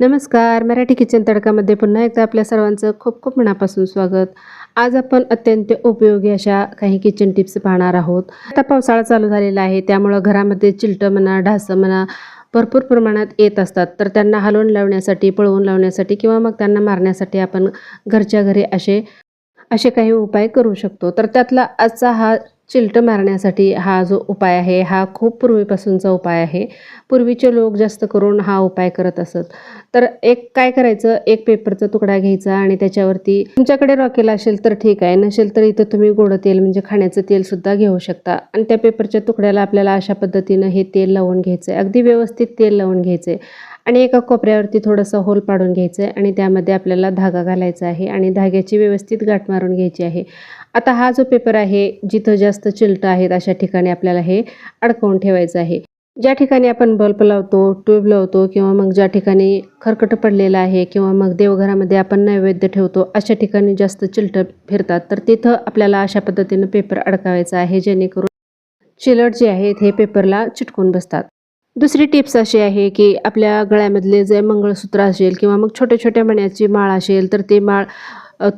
नमस्कार मराठी किचन तडकामध्ये पुन्हा एकदा आपल्या सर्वांचं खूप खूप मनापासून स्वागत. आज आपण अत्यंत उपयोगी अशा काही किचन टिप्स पाहणार आहोत. आता पावसाळा चालू झालेला आहे त्यामुळं घरामध्ये चिलटं म्हणा ढासं म्हणा भरपूर प्रमाणात येत असतात. तर त्यांना हलवून लावण्यासाठी पळवून लावण्यासाठी किंवा मग त्यांना मारण्यासाठी आपण घरच्या घरी असे असे काही उपाय करू शकतो. तर त्यातला आजचा हा चिलटं मारण्यासाठी हा जो उपाय आहे हा खूप पूर्वीपासूनचा उपाय आहे. पूर्वीचे लोक जास्त करून हा उपाय करत असत. तर एक काय करायचं? एक पेपरचा तुकडा घ्यायचा आणि त्याच्यावरती तुमच्याकडे रॉकेल असेल तर ठीक आहे नसेल तर इथं तुम्ही गोड तेल म्हणजे खाण्याचं तेलसुद्धा घेऊ शकता. आणि त्या पेपरच्या तुकड्याला आपल्याला अशा पद्धतीनं हे तेल लावून घ्यायचं आहे अगदी व्यवस्थित तेल लावून घ्यायचं आहे आणि एका कोपऱ्यावरती थोडंसं होल पाडून घ्यायचं आहे आणि त्यामध्ये आपल्याला धागा घालायचा आहे आणि धाग्याची व्यवस्थित गाठ मारून घ्यायची आहे. आता हा जो पेपर आहे जिथं जास्त चिलटं आहेत अशा ठिकाणी आपल्याला हे अडकवून ठेवायचं आहे. ज्या ठिकाणी आपण बल्ब लावतो ट्यूब लावतो किंवा मग ज्या ठिकाणी खरकट पडलेलं आहे किंवा मग देवघरामध्ये आपण नैवेद्य ठेवतो अशा ठिकाणी जास्त चिलटं फिरतात. तर तिथं आपल्याला अशा पद्धतीनं पेपर अडकावायचा आहे जेणेकरून चिलट जे आहेत हे पेपरला चिटकून बसतात. दुसरी टिप्स अशी आहे की आपल्या गळ्यामधले जे मंगळसूत्र असेल किंवा मग छोट्या छोट्या मण्याची माळ असेल तर ते माळ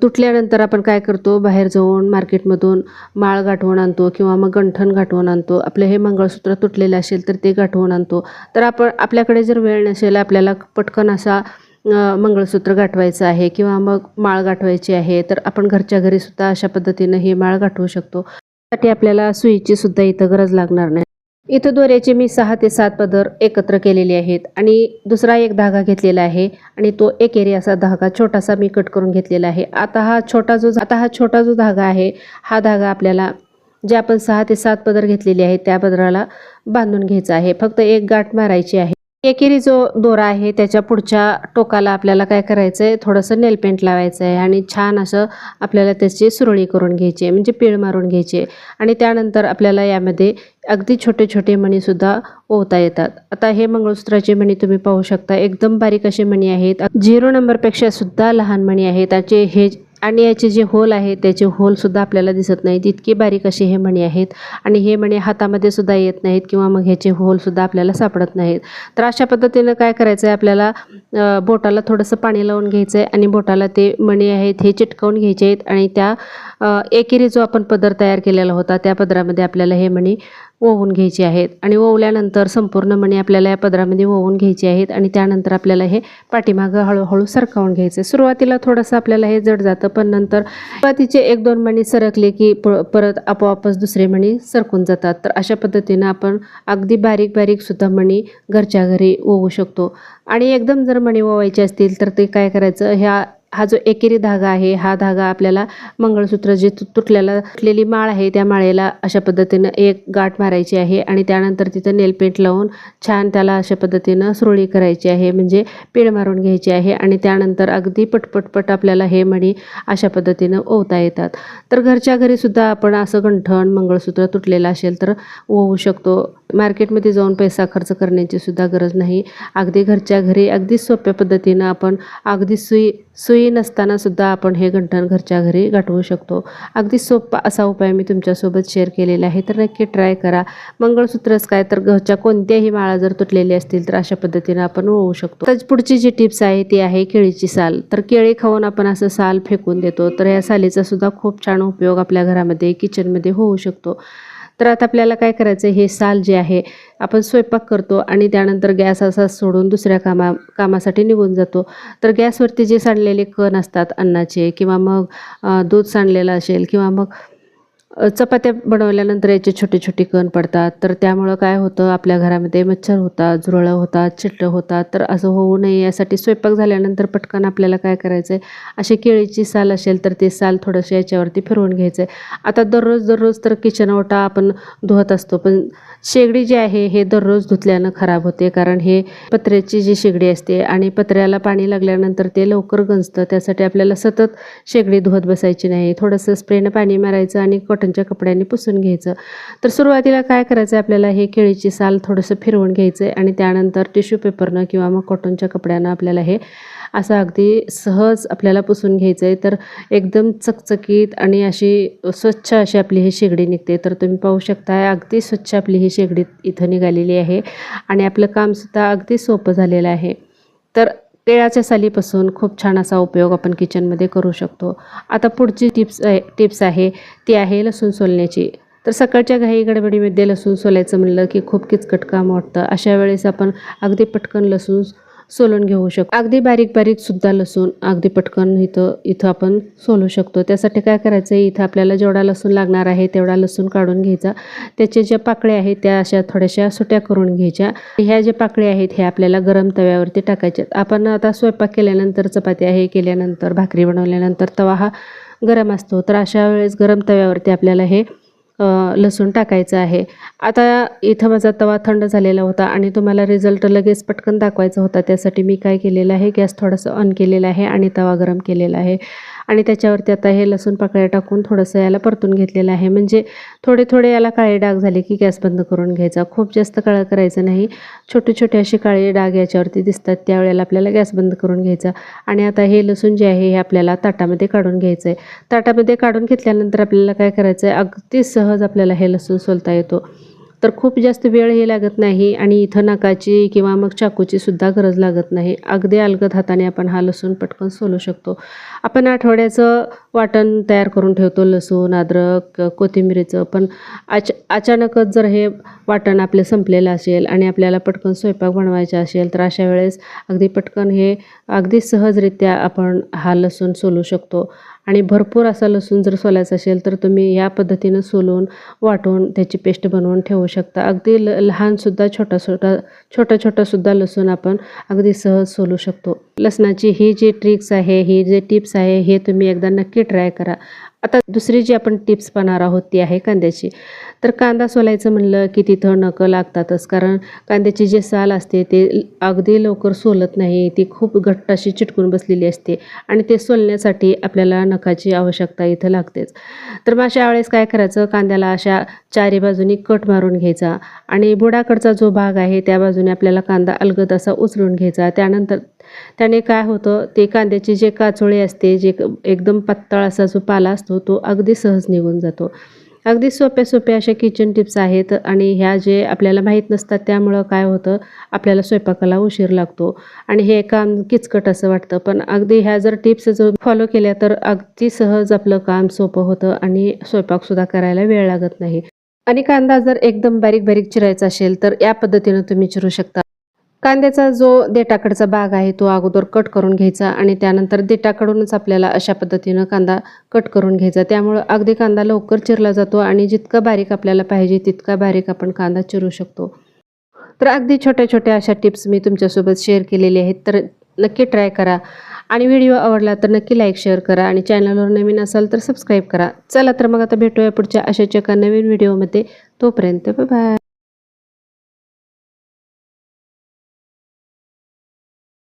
तुटल्यानंतर आपण काय करतो? बाहेर जाऊन मार्केटमधून माळ गाठवून आणतो किंवा मग गंठण गाठवून आणतो. आपलं हे मंगळसूत्र तुटलेलं असेल तर ते गाठवून आणतो. तर आपण आपल्याकडे जर वेळ नसेल आपल्याला पटकन असा मंगळसूत्र गाठवायचं आहे किंवा मग माळ गाठवायची आहे तर आपण घरच्या घरीसुद्धा अशा पद्धतीनं ही माळ गाठवू शकतो. त्यासाठी आपल्याला सुईची सुद्धा इथं गरज लागणार नाही. इथं दोऱ्याचे मी सहा ते सात पदर एकत्र केलेले आहेत आणि दुसरा एक धागा घेतलेला आहे आणि तो एक एरी असा धागा छोटासा मी कट करून घेतलेला आहे. आता हा छोटा जो आता हा छोटा जो धागा आहे हा धागा आपल्याला जे आपण सहा ते सात पदर घेतलेले आहेत त्या पदराला बांधून घ्यायचा आहे. फक्त एक गाठ मारायची आहे. एकेरी जो दोरा आहे त्याच्या पुढच्या टोकाला आपल्याला काय करायचं आहे थोडंसं नेलपेंट लावायचं आहे आणि छान असं आपल्याला त्याची सुरळी करून घ्यायची आहे म्हणजे पीळ मारून घ्यायची आहे. आणि त्यानंतर आपल्याला यामध्ये अगदी छोटे छोटे मणीसुद्धा ओवता येतात. आता हे मंगळसूत्राची मणी तुम्ही पाहू शकता. एकदम बारीक असे मणी आहेत. झिरो नंबरपेक्षा सुद्धा लहान मणी आहेत. त्याचे हे आणि याचे जे होल आहे त्याचे होलसुद्धा आपल्याला दिसत नाहीत. इतके बारीक असे हे मणी आहेत आणि हे मणी हातामध्ये सुद्धा येत नाहीत किंवा मग ह्याचे होलसुद्धा आपल्याला सापडत नाहीत. तर अशा पद्धतीनं काय करायचं आहे आपल्याला बोटाला थोडंसं पाणी लावून घ्यायचं आहे आणि बोटाला ते मणी आहेत हे चिटकवून घ्यायचे आहेत आणि त्या एकेरी जो आपण पदर तयार केलेला होता त्या पदरामध्ये आपल्याला हे मणी ओवून घ्यायचे आहेत. आणि ओवल्यानंतर संपूर्ण मणी आपल्याला या पदरामध्ये ओवून घ्यायची आहेत आणि त्यानंतर आपल्याला हे पाठीमागं हळूहळू सरकावून घ्यायचं. सुरुवातीला थोडंसं आपल्याला हे जड जातं पण नंतर सुरुवातीचे एक दोन मणी सरकले की प- परत आपोआपच दुसरे मणी सरकून जातात. तर अशा पद्धतीनं आपण अगदी बारीक बारीक सुद्धा मणी घरच्या घरी ओवू शकतो. आणि एकदम जर मणी ओवायचे असतील तर ते काय करायचं? ह्या हा जो एकेरी धागा आहे हा धागा आपल्याला मंगळसूत्र जे तु- तुटलेला तुटलेली माळ आहे त्या माळेला अशा पद्धतीनं एक गाठ मारायची आहे आणि त्यानंतर तिथं नेलपेंट लावून छान त्याला अशा पद्धतीनं सुरळी करायची आहे म्हणजे पीळ मारून घ्यायची आहे आणि त्यानंतर अगदी पटपटपट आपल्याला हे मणी अशा पद्धतीनं ओवता येतात. तर घरच्या घरीसुद्धा आपण असं गंठण मंगळसूत्र तुटलेलं असेल तर ओवू शकतो. मार्केटमध्ये जाऊन पैसा खर्च करण्याची सुद्धा गरज नाही. अगदी घरच्या घरी अगदी सोप्या पद्धतीनं आपण अगदी सुई सुई नसताना सुद्धा आपण हे गंठण घरच्या घरी गाठवू शकतो. अगदी सोपा असा उपाय मी तुमच्यासोबत शेअर केलेला आहे. तर नक्की ट्राय करा. मंगळसूत्रच काय तर घरच्या कोणत्याही माळा जर तुटलेली असतील तर अशा पद्धतीनं आपण होऊ शकतो. तर पुढची जी टिप्स आहे ती आहे केळीची साल. तर केळी खाऊन आपण असं साल फेकून देतो. तर या सालीचा सुद्धा खूप छान उपयोग आपल्या घरामध्ये किचनमध्ये होऊ शकतो. तर आता आपल्याला काय करायचं हे साल जे आहे आपण स्वयंपाक करतो आणि त्यानंतर गॅस असा सोडून दुसऱ्या कामा कामासाठी निघून जातो. तर गॅसवरती जे सांडलेले कण असतात अन्नाचे किंवा मग दूध सांडलेलं असेल किंवा मग चपात्या बनवल्यानंतर याचे छोटे छोटे कण पडतात. तर त्यामुळं काय होतं आपल्या घरामध्ये मच्छर होतात झुरळं होतात चिटलं होतात. तर असं होऊ नये यासाठी स्वयंपाक झाल्यानंतर पटकन आपल्याला काय करायचं आहे अशी केळीची साल असेल तर ते साल थोडंसं याच्यावरती फिरवून घ्यायचं आहे आता दररोज दररोज तर किचन ओटा आपण धुवत असतो पण शेगडी जी आहे हे दररोज धुतल्यानं खराब होते. कारण हे पत्र्याची जी शेगडी असते आणि पत्र्याला पाणी लागल्यानंतर ते लवकर गंजतं. त्यासाठी आपल्याला सतत शेगडी धुवत बसायची नाही. थोडंसं स्प्रेनं पाणी मारायचं आणि कॉटनच्या कपड्यांनी पुसून घ्यायचं. तर सुरुवातीला काय करायचं आहे आपल्याला? हे केळीची साल थोडंसं फिरवून घ्यायचं आहे आणि त्यानंतर टिश्यू पेपरनं किंवा मग कॉटनच्या कपड्यानं आपल्याला हे असं अगदी सहज आपल्याला पुसून घ्यायचं आहे तर एकदम चकचकीत आणि अशी स्वच्छ अशी आपली ही शेगडी निघते. तर तुम्ही पाहू शकता अगदी स्वच्छ आपली ही शेगडी इथं निघालेली आहे आणि आपलं कामसुद्धा अगदी सोपं झालेलं आहे. तर तिळाच्या सालीपासून खूप छान असा उपयोग आपण किचनमध्ये करू शकतो. आता पुढची टिप्स आहे टिप्स आहे ती आहे लसूण सोलण्याची. तर सकाळच्या घाई गडबडीमध्ये लसूण सोलायचं म्हणलं की खूप किचकट काम वाटतं. अशा वेळेस आपण अगदी पटकन लसूण सोलून घेऊ शकतो. अगदी बारीक बारीक सुद्धा लसूण अगदी पटकन इथं इथं आपण सोलू शकतो. त्यासाठी काय करायचं आहे इथं आपल्याला जेवढा लसूण लागणार आहे तेवढा लसूण काढून घ्यायचा. त्याचे ज्या पाकळ्या आहेत त्या अशा थोड्याशा सुट्या करून घ्यायच्या. ह्या ज्या पाकळ्या आहेत ह्या आपल्याला गरम तव्यावरती टाकायच्यात. आपण आता स्वयंपाक केल्यानंतर चपाती हे केल्यानंतर भाकरी बनवल्यानंतर तवा हा गरम असतो. तर अशा वेळेस गरम तव्यावरती आपल्याला हे लसूण टाकायचं आहे. आता इथं माझा तवा थंड झालेला होता आणि तुम्हाला रिझल्ट लगेच पटकन दाखवायचा होता. त्यासाठी मी काय केलेलं आहे? गॅस थोडंसं ऑन केलेला आहे आणि तवा गरम केलेला आहे. आणि त्याच्यावरती आता हे लसूण पाकळ्या टाकून थोडंसं याला परतून घेतलेलं आहे. म्हणजे थोडे थोडे याला काळे डाग झाले की गॅस बंद करून घ्यायचा. खूप जास्त काळं करायचं नाही. छोटे छोटे असे काळे डाग याच्यावरती दिसतात. त्यावेळेला आपल्याला गॅस बंद करून घ्यायचा. आणि आता हे लसूण जे आहे हे आपल्याला ताटामध्ये काढून घ्यायचं आहे ताटामध्ये काढून घेतल्यानंतर आपल्याला काय करायचं आहे अगदी सहज आपल्याला हे लसूण सोलता येतो. तर खूप जास्त वेळ हे लागत नाही आणि इथं नकाची किंवा मग चाकूची सुद्धा गरज लागत नाही. अगदी अलगद हाताने आपण हा लसूण पटकन सोलू शकतो. आपण आठवड्याचं वाटण तयार करून ठेवतो लसूण अद्रक कोथिंबिरीचं. पण अच अचानकच जर हे वाटण आपलं संपलेलं असेल आणि आपल्याला पटकन स्वयंपाक बनवायचा असेल तर अशा वेळेस अगदी पटकन हे अगदी सहजरित्या आपण हा लसूण सोलू शकतो. आणि भरपूर असा लसूण जर सोलायचा असेल तर तुम्ही या पद्धतीनं सोलून वाटून त्याची पेस्ट बनवून ठेवू शकता. अगदी ल लहानसुद्धा छोटा छोटा छोटा छोटासुद्धा लसूण आपण अगदी सहज सोलू शकतो. लसणाची ही जी ट्रिक्स आहे ही जे टिप्स आहे हे तुम्ही एकदा नक्की ट्राय करा. आता दुसरी जी आपण टिप्स पाहणार आहोत ती आहे कांद्याची. तर कांदा सोलायचं म्हणलं की तिथं नकं लागतातच कारण कांद्याची जी साल असते ते अगदी लवकर सोलत नाही ती खूप घट्ट अशी चिटकून बसलेली असते आणि ते सोलण्यासाठी आपल्याला नखाची आवश्यकता इथं लागतेच. तर मग अशा वेळेस काय करायचं कांद्याला अशा चारी बाजूनी कट मारून घ्यायचा आणि बुडाकडचा जो भाग आहे त्या बाजूने आपल्याला कांदा अलगद असा उचलून घ्यायचा. त्यानंतर त्याने काय होतं ते कांद्याची जे काचोळे असते जे एकदम पातळ असा जो पाला असतो तो अगदी सहज निघून जातो. अगदी सोप्या सोप्या अशा किचन टिप्स आहेत आणि ह्या जे आपल्याला माहीत नसतात त्यामुळं काय होतं आपल्याला स्वयंपाकाला उशीर लागतो. आणि हे काम किचकट असं वाटतं पण अगदी ह्या जर टिप्स जर फॉलो केल्या तर अगदी सहज आपलं काम सोपं होतं आणि स्वयंपाकसुद्धा करायला वेळ लागत नाही. आणि कांदा जर एकदम बारीक बारीक चिरायचा असेल तर या पद्धतीनं तुम्ही चिरू शकता. कांद्याचा जो देटाकडचा भाग आहे तो अगोदर कट करून घ्यायचा आणि त्यानंतर देटाकडूनच आपल्याला अशा पद्धतीनं कांदा कट करून घ्यायचा. त्यामुळं अगदी कांदा लवकर चिरला जातो आणि जितका बारीक आपल्याला पाहिजे तितका बारीक आपण कांदा चिरू शकतो. तर अगदी छोट्या छोट्या अशा टिप्स मी तुमच्यासोबत शेअर केलेल्या आहेत तर नक्की ट्राय करा. आणि व्हिडिओ आवडला तर नक्की लाईक शेअर करा आणि चॅनलवर नवीन असाल तर सबस्क्राईब करा. चला तर मग आता भेटूया पुढच्या अशाच एका नवीन व्हिडिओमध्ये. तोपर्यंत बाय